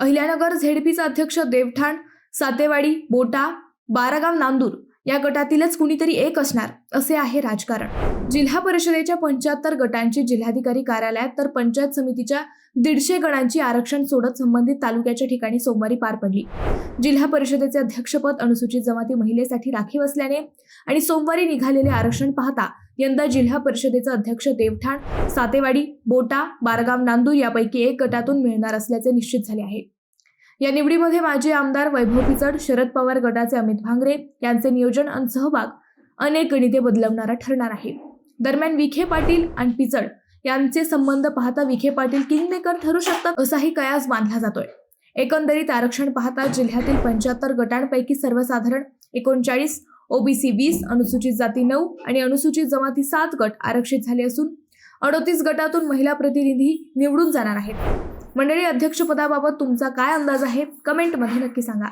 अहिल्यानगर झेडपीचा अध्यक्ष देवठाण सातेवाडी बोटा बारागाव नांदूर या गटातीलच कुणीतरी एक असणार असे आहे राजकारण. जिल्हा परिषदेच्या पंच्याहत्तर गटांची जिल्हाधिकारी कार्यालयात तर पंचायत समितीच्या दीडशे गणांची आरक्षण सोडत संबंधित तालुक्याच्या ठिकाणी सोमवारी पार पडली. जिल्हा परिषदेचे अध्यक्षपद अनुसूचित जमाती महिलेसाठी राखीव असल्याने आणि सोमवारी निघालेले आरक्षण पाहता यंदा जिल्हा परिषदेचा अध्यक्ष देवठाण सातेवाडी बोटा बारगाव नांदूर यापैकी एक गटातून मिळणार असल्याचे निश्चित झाले आहे. या निवडीमध्ये माजी आमदार वैभव पिचड शरद पवार गटाचे अमित भांगरे यांचे नियोजन आणि सहभाग अनेक गणिते बदलवणारा ठरणार आहे. दरम्यान विखे पाटील आणि पिचड यांचे संबंध पाहता विखे पाटील किंगमेकर ठरू शकतात असाही कयास बांधला जातोय. एकंदरीत आरक्षण पाहता जिल्ह्यातील पंच्याहत्तर गटांपैकी सर्वसाधारण एकोणचाळीस ओबीसी वीस अनुसूचित जाती नऊ आणि अनुसूचित जमाती सात गट आरक्षित झाले असून अडोतीस गटातून महिला प्रतिनिधी निवडून जाणार आहेत. मंडळी अध्यक्षपदाबाबत तुमचा काय अंदाज आहे? कमेंटमध्ये नक्की सांगा.